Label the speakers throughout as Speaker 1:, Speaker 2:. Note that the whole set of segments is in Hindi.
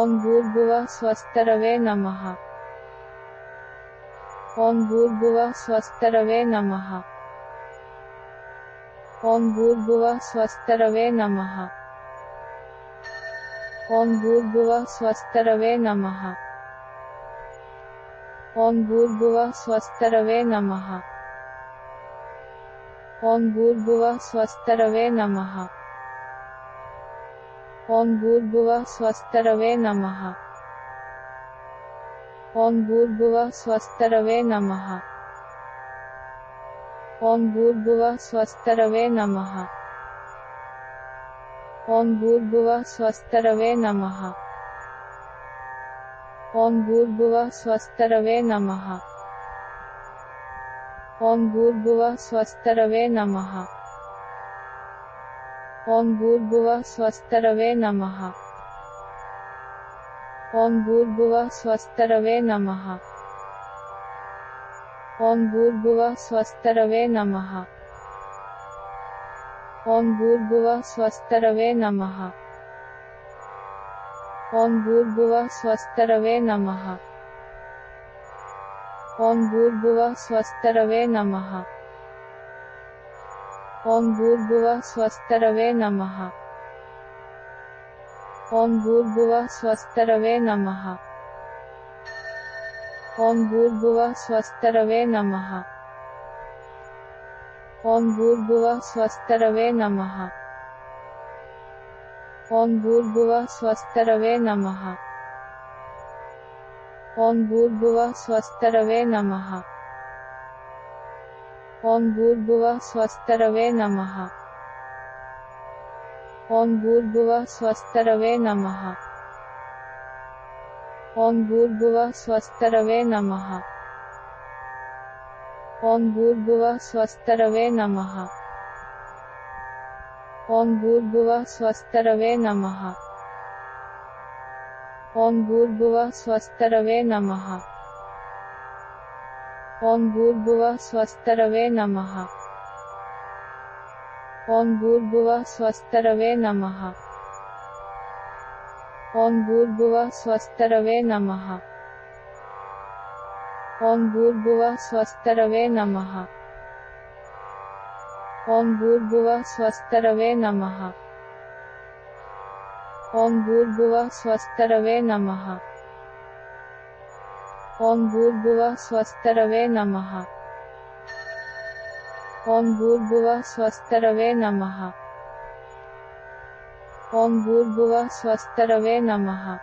Speaker 1: ॐ भूर्भुवः स्वस्तरवे नमः ॐ भूर्भुवः स्वस्तरवे नमः ॐ भूर्भुवः स्वस्तरवे नमः ॐ भूर्भुवः स्वस्तरवे नमः ॐ भूर्भुवः स्वस्तरवे नमः ॐ भूर्भुवः स्वस्तरवे नमः ॐ भूर्भुवः स्वस्तरवे नमः। ॐ भूर्भुवः स्वस्तरवे नमः। ॐ भूर्भुवः स्वस्तरवे नमः। ॐ भूर्भुवः स्वस्तरवे नमः। ॐ भूर्भुवः स्वस्तरवे नमः। ॐ भूर्भुवः स्वस्तरवे नमः। ॐ भूर्भुवः स्वस्तरवे नमः। ॐ भूर्भुवः स्वस्तरवे नमः। ॐ भूर्भुवः स्वस्तरवे नमः। ॐ भूर्भुवः स्वस्तरवे नमः। ॐ भूर्भुवः स्वस्तरवे नमः। ॐ भूर्भुवः स्वस्तरवे नमः। ॐ भूर्भुवः स्वस्तरवे नमः। ॐ भूर्भुवः स्वस्तरवे नमः। ॐ भूर्भुवः स्वस्तरवे नमः। ॐ भूर्भुवः स्वस्तरवे नमः। ॐ भूर्भुवः स्वस्तरवे नमः। ॐ भूर्भुवः स्वस्तरवे नमः। ॐ भूर्भुवः स्वस्तरवे नमः। ॐ भूर्भुवः स्वस्तरवे नमः। ॐ भूर्भुवः स्वस्तरवे नमः। ॐ भूर्भुवः स्वस्तरवे नमः। ॐ भूर्भुवः स्वस्तरवे नमः। ॐ भूर्भुवः स्वस्तरवे नमः। ॐ भूर्भुवः स्वस्तरवे नमः। ॐ भूर्भुवः स्वस्तरवे नमः। ॐ भूर्भुवः स्वस्तरवे नमः। ॐ भूर्भुवः स्वस्तरवे नमः। ॐ भूर्भुवः स्वस्तरवे नमः। ॐ भूर्भुवः स्वस्तरवे नमः ॐ भूर्भुवः स्वस्तरवे नमः। ॐ भूर्भुवः स्वस्तरवे नमः। ॐ भूर्भुवः स्वस्तरवे नमः।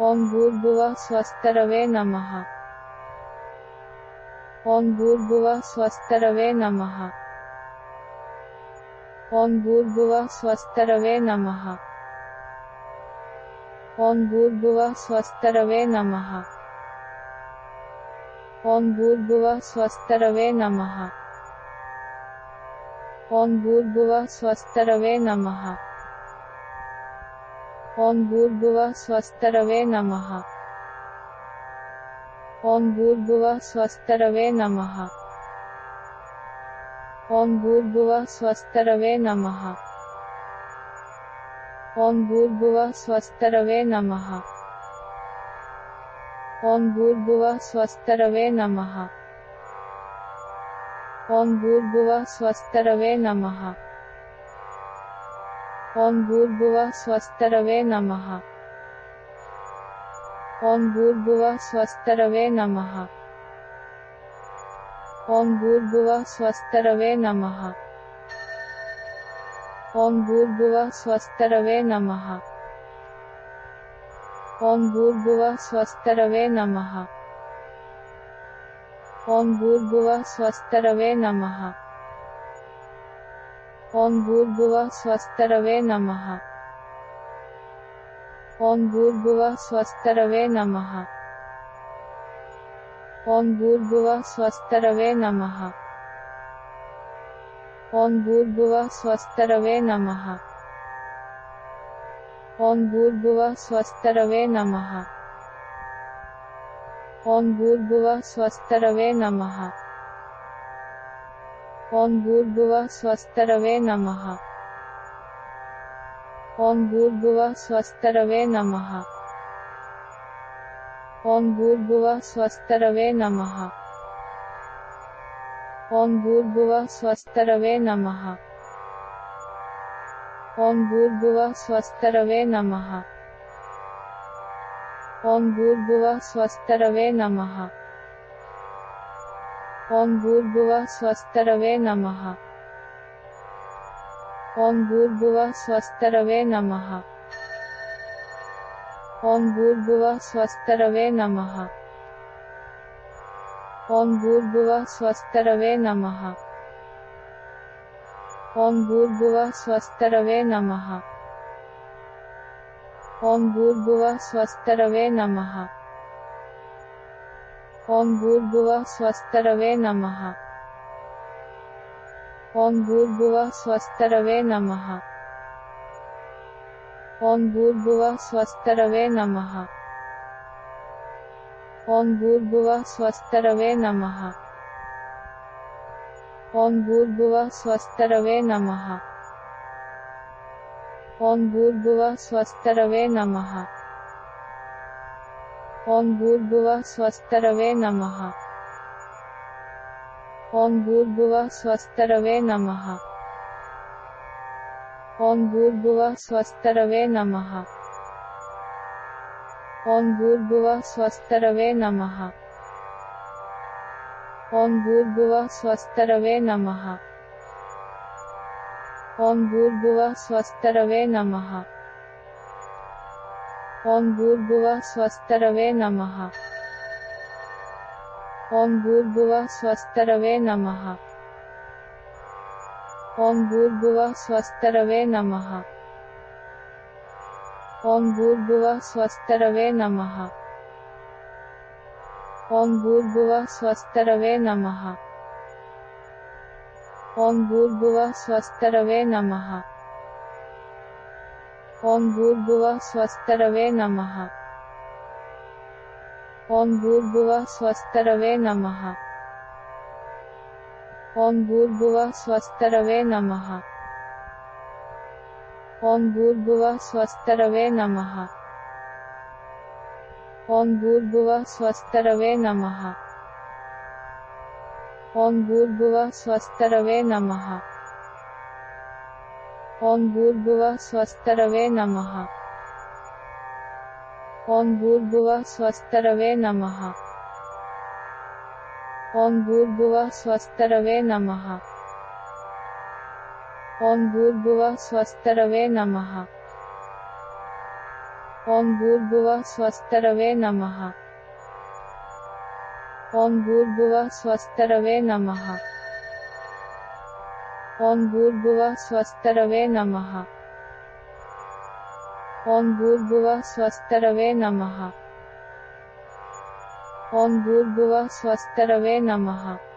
Speaker 1: ॐ भूर्भुवः स्वस्तरवे नमः। ॐ भूर्भुवः स्वस्तरवे नमः। ॐ भूर्भुवः स्वस्तरवे नमः ॐ भूर्भुवः स्वस्तरवे नमः। ॐ भूर्भुवः स्वस्तरवे नमः। ॐ भूर्भुवः स्वस्तरवे नमः। ॐ भूर्भुवः स्वस्तरवे नमः। ॐ भूर्भुवः स्वस्तरवे नमः। ॐ भूर्भुवः स्वस्तरवे नमः। ॐ भूर्भुवः स्वस्तरवे नमः। ॐ भूर्भुवः स्वस्तरवे नमः। ॐ भूर्भुवः स्वस्तरवे नमः। ॐ भूर्भुवः स्वस्तरवे नमः। ॐ भूर्भुवः स्वस्तरवे नमः। ॐ भूर्भुवः स्वस्तरवे नमः। ॐ भूर्भुवः स्वस्तरवे नमः। ॐ भूर्भुवः स्वस्तरवे नमः। ॐ भूर्भुवः स्वस्तरवे नमः। ॐ भूर्भुवः स्वस्तरवे नमः। ॐ भूर्भुवः स्वस्तरवे नमः। ॐ भूर्भुवः स्वस्तरवे नमः। ॐ भूर्भुवः स्वस्तरवे नमः। ॐ भूर्भुवः स्वस्तरवे नमः। ॐ भूर्भुवः स्वस्तरवे नमः। ॐ भूर्भुवः स्वस्तरवे नमः। ॐ भूर्भुवः स्वस्तरवे नमः। ॐ भूर्भुवः स्वस्तरवे नमः। ॐ भूर्भुवः स्वस्तरवे नमः। ॐ भूर्भुवः स्वस्तरवे नमः। ॐ भूर्भुवः स्वस्तरवे नमः। ॐ भूर्भुवः स्वस्तरवे नमः। ॐ भूर्भुवः स्वस्तरवे नमः। ॐ भूर्भुवः स्वस्तरवे नमः ॐ भूर्भुवः स्वस्तरवे नमः। ॐ भूर्भुवः स्वस्तरवे नमः। ॐ भूर्भुवः स्वस्तरवे नमः। ॐ भूर्भुवः स्वस्तरवे नमः। ॐ भूर्भुवः स्वस्तरवे नमः। ॐ भूर्भुवः स्वस्तरवे नमः। ॐ भूर्भुवः स्वस्तरवे नमः। ॐ भूर्भुवः स्वस्तरवे नमः। ॐ भूर्भुवः स्वस्तरवे नमः। ॐ भूर्भुवः स्वस्तरवे नमः। ॐ भूर्भुवः स्वस्तरवे नमः। ॐ भूर्भुवः स्वस्तरवे नमः। ॐ भूर्भुवः स्वस्तरवे नमः। ॐ भूर्भुवः स्वस्तरवे नमः। ॐ भूर्भुवः स्वस्तरवे नमः। ॐ भूर्भुवः स्वस्तरवे नमः। ॐ भूर्भुवः स्वस्तरवे नमः। ॐ भूर्भुवः स्वस्तरवे नमः। ॐ भूर्भुवः स्वस्तरवे नमः ॐ भूर्भुवः स्वस्तरवे नमः ॐ भूर्भुवः स्वस्तरवे नमः ॐ भूर्भुवः स्वस्तरवे नमः ॐ भूर्भुवः स्वस्तरवे नमः ॐ भूर्भुवः स्वस्तरवे नमः ॐ भूर्भुवः स्वस्तरवे नमः। ॐ भूर्भुवः स्वस्तरवे नमः। ॐ भूर्भुवः स्वस्तरवे नमः। ॐ भूर्भुवः स्वस्तरवे नमः। ॐ भूर्भुवः स्वस्तरवे नमः। ॐ भूर्भुवः स्वस्तरवे नमः। ॐ भूर्भुवः स्वस्तरवे नमः। ॐ भूर्भुवः स्वस्तरवे नमः। ॐ भूर्भुवः स्वस्तरवे नमः। ॐ भूर्भुवः स्वस्तरवे नमः। ॐ भूर्भुवः स्वस्तरवे नमः। ॐ भूर्भुवः स्वस्तरवे नमः।